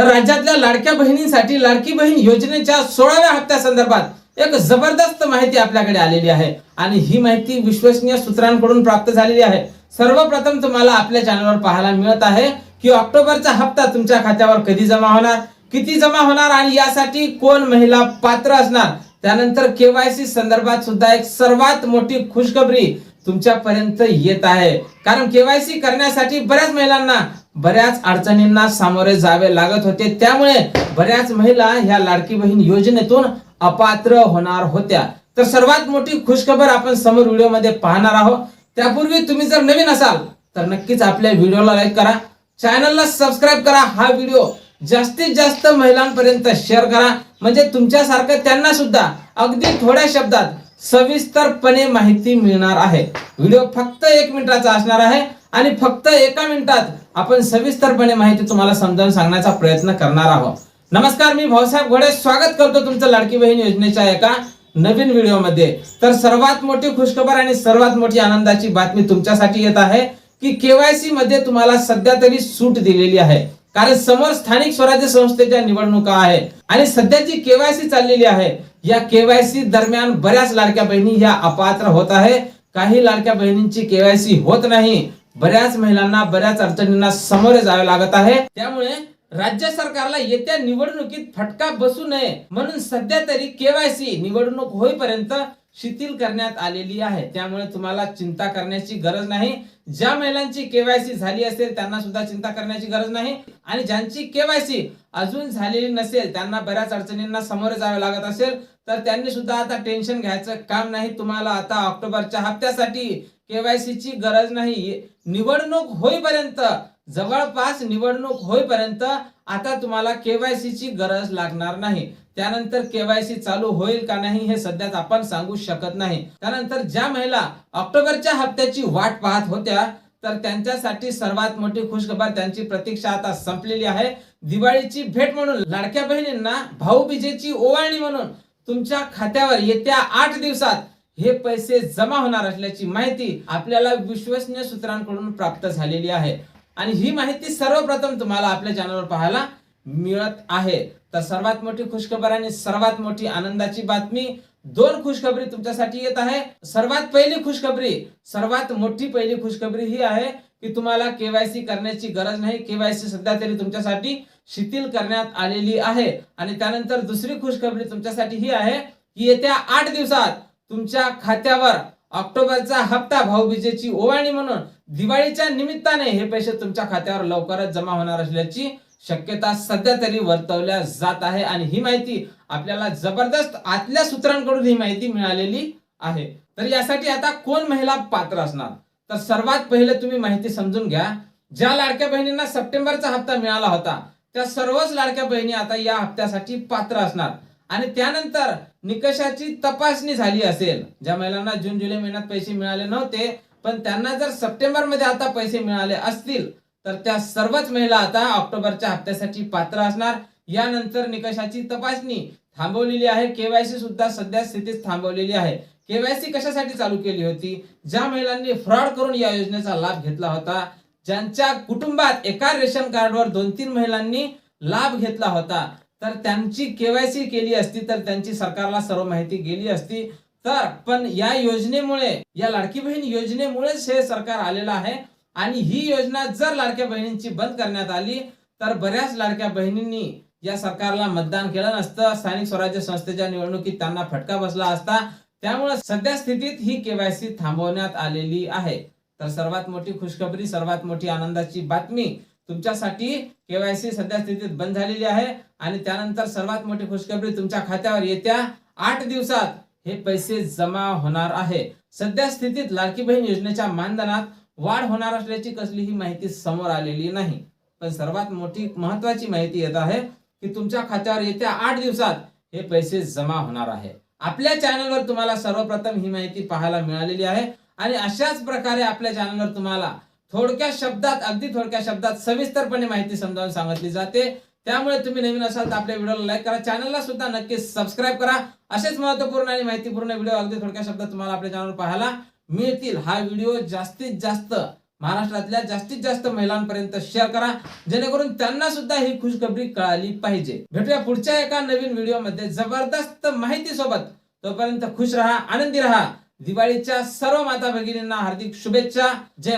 तर राज्यातल्या लाडक्या बहिणींसाठी लाडकी बहीण योजनेच्या सोळाव्या हप्त्या संदर्भात एक जबरदस्त माहिती आपल्याकडे आलेली आहे. आणि ही माहिती विश्वसनीय सूत्रांकडून प्राप्त झालेली आहे. सर्वप्रथम तुम्हाला आपल्या चॅनलवर पाहायला मिळत आहे की ऑक्टोबरचा हप्ता तुमच्या खात्यावर कधी जमा होणार किती जमा होणार आणि यासाठी कोण महिला पात्र असणार? त्यानंतर केवायसी संदर्भात सुद्धा एक सर्वात मोठी खुशखबरी तुमच्यापर्यंत येत आहे. कारण केवायसी करण्यासाठी बऱ्याच महिलांना बऱ्याच अडचणींना सामोरे जावे लागत होते. त्यामुळे बऱ्याच महिला ह्या लाडकी बहीण योजनेतून अपात्र होणार होत्या. तर सर्वात मोठी खुशखबर आपण समोर व्हिडिओमध्ये पाहणार आहोत. त्यापूर्वी तुम्ही जर नवीन असाल तर नक्कीच आपल्या व्हिडिओला लाईक करा. चॅनलला सबस्क्राईब करा. हा व्हिडिओ जास्तीत जास्त महिलांपर्यंत शेअर करा. म्हणजे तुमच्यासारखं त्यांना सुद्धा अगदी थोड्या शब्दात सविस्तरपणे माहिती मिळणार आहे. व्हिडिओ फक्त एक मिनिटाचा असणार आहे. आणि फक्त एका मिनिटात आपण सविस्तरपणे माहिती तुम्हाला समजावून सांगण्याचा प्रयत्न करणार आहोत. नमस्कार मी भाऊसाहेब घोडे. स्वागत करतो तुमचं लाडकी बहीण योजनेच्या एका नवीन व्हिडिओमध्ये. तर सर्वात मोठी खुशखबर आणि सर्वात मोठी आनंदाची बातमी तुमच्यासाठी येत आहे की केवायसी मध्ये तुम्हाला सध्या तरी सूट दिलेली आहे. कारण समोर स्थानिक स्वराज्य संस्थेच्या निवडणुका आहे आणि सध्याची केवायसी चाललेली आहे या केवायसी दरम्यान बऱ्याच लाडक्या बहिणी या अपात्र होत आहे. काही लाडक्या बहिणींची केवायसी होत नाही. बऱ्याच महिलांना बऱ्याच अडचणींना सामोरे जावे लागत आहे. त्यामुळे राज्य सरकारला येत्या निवडणुकीत फटका बसू नये म्हणून सध्या तरी केवायसी निवडणूक होईपर्यंत शिथिल करण्यात आलेली आहे. त्यामुळे तुम्हाला चिंता करण्याची गरज नाही. ज्या महिलांची केवायसी झाली असेल त्यांना सुद्धा चिंता करण्याची गरज नाही. आणि ज्यांची केवायसी अजून झालेली नसेल त्यांना बऱ्याच अडचणींना सामोरे जावे लागत असेल तर त्यांनी सुद्धा आता टेन्शन घ्यायचं काम नाही. तुम्हाला आता ऑक्टोबरच्या हप्त्यासाठी केवायसी ची गरज नाही. निवडणूक होईपर्यंत जवळपास निवडणूक होईपर्यंत आता तुम्हाला केवायसी ची गरज लागणार नाही. त्यानंतर केवायसी चालू होईल का नाही हे सध्याच आपण सांगू शकत नाही. त्यानंतर ज्या महिला ऑक्टोबरच्या हप्त्याची वाट पाहत होत्या तर त्यांच्यासाठी सर्वात मोठी खुशखबर त्यांची प्रतीक्षा आता संपलेली आहे. दिवाळीची भेट म्हणून लाडक्या बहिणींना भाऊबीजेची ओवाळणी म्हणून तुमच्या खात्यावर येत्या आठ दिवसात हे पैसे जमा होणार असल्याची माहिती आपल्याला विश्वसनीय सूत्रांकडून प्राप्त झालेली आहे. आणि ही माहिती सर्वप्रथम तुम्हाला आपल्या चॅनलवर पाहायला मिळत आहे. तर सर्वात मोठी खुशखबर आणि सर्वात मोठी आनंदाची बातमी दोन खुशखबरी तुमच्यासाठी येत आहे. सर्वात पहिली खुशखबरी सर्वात मोठी पहिली खुशखबरी ही आहे की तुम्हाला केवायसी करण्याची गरज नाही. केवायसी सध्या तरी तुमच्यासाठी शिथिल करण्यात आलेली आहे. आणि त्यानंतर दुसरी खुशखबरी तुमच्यासाठी ही आहे की येत्या आठ दिवसात तुमच्या खात्यावर ऑक्टोबरचा हप्ता भाऊबीजेची ओवाळणी म्हणून दिवाळीच्या निमित्ताने हे पैसे तुमच्या खात्यावर लवकरच जमा होणार असल्याची शक्यता सध्या तरी वर्तवल्या जात आहे आणि ही माहिती आपल्याला जबरदस्त आतल्या सूत्रांकडून ही माहिती मिळालेली आहे. तर यासाठी आता कोण महिला पात्र असणार? तर सर्वात पहिले तुम्ही माहिती समजून घ्या. ज्या लाडक्या बहिणींना सप्टेंबरचा हप्ता मिळाला होता त्या सर्वच लाडक्या बहिणी आता या हप्त्यासाठी पात्र असणार. आणि त्यानंतर निकषाची तपासणी झाली असेल. ज्या महिलांना जून जुलै महिन्यात पैसे मिळाले नव्हते पण त्यांना जर सप्टेंबरमध्ये आता पैसे मिळाले असतील तर त्या सर्वच महिला आता ऑक्टोबरच्या हप्त्यासाठी पात्र असणार. यानंतर निकषाची तपासणी थांबवलेली आहे. केवायसी सुद्धा सध्या स्थितीत थांबवलेली आहे. केवायसी कशासाठी चालू केली होती? ज्या महिलांनी फ्रॉड करून या योजनेचा लाभ घेतला होता ज्यांच्या कुटुंबात एका रेशन कार्डवर दोन तीन महिलांनी लाभ घेतला होता तर त्यांची केवायसी केली असती तर त्यांची सरकारला सर्व माहिती गेली असती. तर पण या योजनेमुळे या लाडकी बहीण योजनेमुळेच हे सरकार आलेलं आहे. आणि ही योजना जर लाडक्या बहिणींची बंद करण्यात आली तर बऱ्याच लाडक्या बहिणींनी या सरकारला मतदान केलं नसतं. स्थानिक स्वराज्य संस्थेच्या निवडणुकीत त्यांना फटका बसला असता. त्यामुळे सध्या स्थितीत ही केवायसी थांबवण्यात आलेली आहे. तर सर्वात मोठी खुशखबरी सर्वात मोठी आनंदाची बातमी तुमच्यासाठी केवायसी सध्या स्थितीत बंद झालेली आहे आणि त्यानंतर सर्वात मोठी खुशखबरी तुमच्या खात्यावर येत्या आठ दिवसात हे पैसे जमा होणार आहे. सध्या स्थितीत लाडकी बहीण योजनेच्या मानधनात वाढ होणार असल्याची कसलीही माहिती समोर आलेली नाही. पण सर्वात मोठी महत्वाची माहिती येत आहे की तुमच्या खात्यावर येत्या आठ दिवसात हे पैसे जमा होणार आहे. आपल्या चॅनलवर तुम्हाला सर्वप्रथम ही माहिती पाहायला मिळालेली आहे आणि अशाच प्रकारे आपल्या चॅनलवर तुम्हाला थोडक्या शब्दात अगदी थोडक्या शब्दात सविस्तरपणे माहिती समजावून सांगितली जाते. त्यामुळे तुम्ही नवीन असाल तर आपल्या व्हिडिओला लाईक करा. चॅनलला सुद्धा नक्की सबस्क्राईब करा. असेच महत्त्वपूर्ण आणि माहितीपूर्ण व्हिडिओ अगदी थोडक्या शब्दात तुम्हाला आपल्या चॅनलवर पाहायला मिळतील. हा व्हिडिओ जास्तीत जास्त महाराष्ट्रातल्या जास्तीत जास्त महिलांपर्यंत शेअर करा. जेणेकरून त्यांना सुद्धा ही खुशखबरी कळाली पाहिजे. भेटूया पुढच्या एका नवीन व्हिडिओमध्ये जबरदस्त माहिती सोबत. तोपर्यंत खुश राहा आनंदी राहा. दिवाळीच्या सर्व माता भगिनींना हार्दिक शुभेच्छा. जय